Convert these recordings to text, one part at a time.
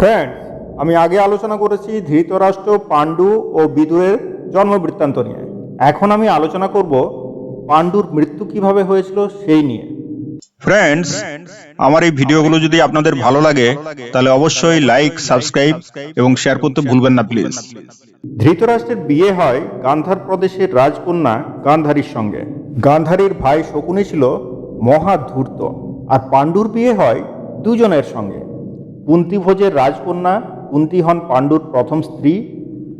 Friend আমি আগে আলোচনা করেছি ধৃতরাষ্ট্র পাণ্ডু ও বিদুরের জন্ম বৃত্তান্ত নিয়ে। এখন আমি আলোচনা করব পাণ্ডুর মৃত্যু কীভাবে হয়েছিল সেই নিয়ে। ফ্রেন্ডস আমার এই ভিডিওগুলো যদি আপনাদের ভালো লাগে তাহলে অবশ্যই লাইক সাবস্ক্রাইব এবং শেয়ার করতে ভুলবেন না প্লিজ ধৃতরাষ্ট্রের বিয়ে হয় গান্ধার প্রদেশের রাজকন্যা গান্ধারীর সঙ্গে। গান্ধারীর ভাই শকুনি ছিল মহাধূর্ত আর পাণ্ডুর বিয়ে হয় দুজনের সঙ্গে। কুন্তিভোজের রাজকন্যা, কুন্তি হন পাণ্ডুর প্রথম স্ত্রী।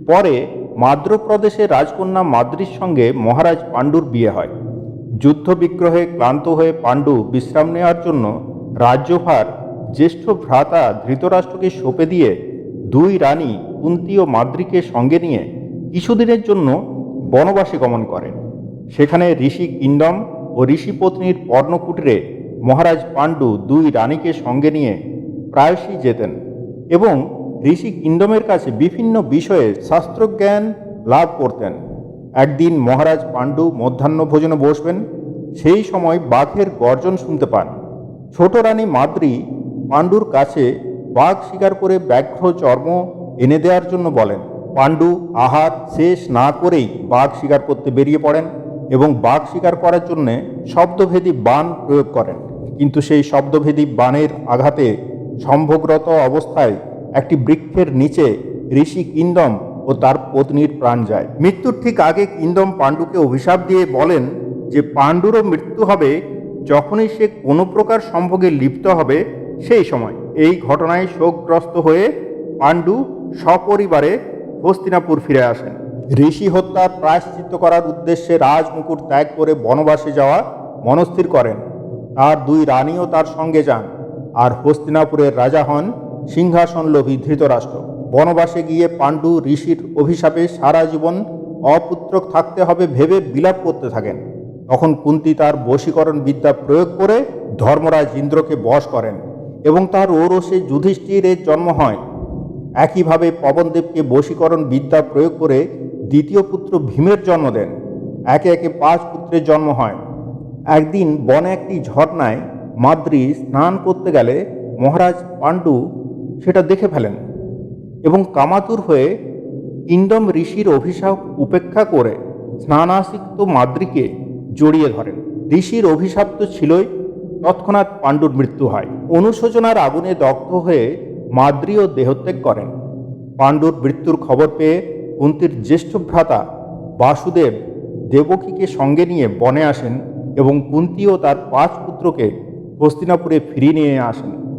পরে মাদ্র প্রদেশের রাজকন্যা মাদ্রির সঙ্গে মহারাজ পাণ্ডুর বিয়ে হয়। যুদ্ধ বিগ্রহে ক্লান্ত হয়ে পাণ্ডু বিশ্রাম নেওয়ার জন্য রাজ্যভার জ্যেষ্ঠ ভ্রাতা ধৃতরাষ্ট্রকে সঁপে দিয়ে দুই রানী কুন্তি ও মাদ্রিকে সঙ্গে নিয়ে কিছুদিনের জন্য বনবাসে গমন করেন। সেখানে ঋষি কিংডম ও ঋষিপত্নীর পর্ণকুটিরে মহারাজ পাণ্ডু দুই রানীকে সঙ্গে নিয়ে প্রায়শই যেতেন এবং ঋষি কিংডমের কাছে বিভিন্ন বিষয়ে শাস্ত্রজ্ঞান লাভ করতেন। একদিন মহারাজ পাণ্ডু মধ্যাহ্ন ভোজনে বসবেন, সেই সময় বাঘের গর্জন শুনতে পান। ছোট রানী মাদ্রি পাণ্ডুর কাছে বাঘ শিকার করে ব্যাঘ্র চর্ম এনে দেওয়ার জন্য বলেন, পাণ্ডু, আহার শেষ না করেই বাঘ শিকার করতে বেরিয়ে পড়েন এবং বাঘ শিকার করার জন্যে শব্দভেদী বাণ প্রয়োগ করেন। কিন্তু সেই শব্দভেদী বানের আঘাতে সম্ভোগরত অবস্থায় একটি বৃক্ষের নিচে ঋষি কিন্দম ও তার পত্নীর প্রাণ যায়। মৃত্যুর ঠিক আগে কিন্দম পাণ্ডুকে অভিশাপ দিয়ে বলেন যে পাণ্ডুরও মৃত্যু হবে যখনই সে কোনো প্রকার সম্ভোগে লিপ্ত হবে সেই সময়। এই ঘটনায় শোকগ্রস্ত হয়ে পাণ্ডু সপরিবারে হস্তিনাপুর ফিরে আসেন। ঋষি হত্যার প্রায়শ্চিত্ত করার উদ্দেশ্যে রাজমুকুট ত্যাগ করে বনবাসে যাওয়া মনস্থির করেন। তার দুই রানীও তার সঙ্গে যান। আর হস্তিনাপুরের রাজা হন সিংহাসন লোভী ধৃতরাষ্ট্র। বনবাসে গিয়ে পাণ্ডু ঋষির অভিশাপে সারা জীবন অপুত্রক থাকতে হবে ভেবে বিলাপ করতে থাকেন। তখন কুন্তি তার বশীকরণ বিদ্যা প্রয়োগ করে ধর্মরাজ ইন্দ্রকে বশ করেন এবং তার ওরসে যুধিষ্ঠিরের জন্ম হয়। একইভাবে পবনদেবকে বশীকরণ বিদ্যা প্রয়োগ করে দ্বিতীয় পুত্র ভীমের জন্ম দেন। একে একে পাঁচ পুত্রের জন্ম হয়। একদিন বনে একটি ঝর্ণায় মাদ্রি স্নান করতে গেলে মহারাজ পাণ্ডু সেটা দেখে ফেলেন এবং কামাতুর হয়ে কিংডম ঋষির অভিশাপ উপেক্ষা করে স্নানাসিক্ত মাদ্রিকে জড়িয়ে ধরেন। ঋষির অভিশাপ তো ছিলই, তৎক্ষণাৎ পাণ্ডুর মৃত্যু হয়। অনুশোচনার আগুনে দগ্ধ হয়ে মাদ্রিও দেহত্যাগ করেন। পাণ্ডুর মৃত্যুর খবর পেয়ে কুন্তির জ্যেষ্ঠ ভ্রাতা বাসুদেব দেবকীকে সঙ্গে নিয়ে বনে আসেন এবং কুন্তি ও তার পাঁচ পুত্রকে হস্তিনাপুরে ফিরিয়ে নিয়ে আসেন।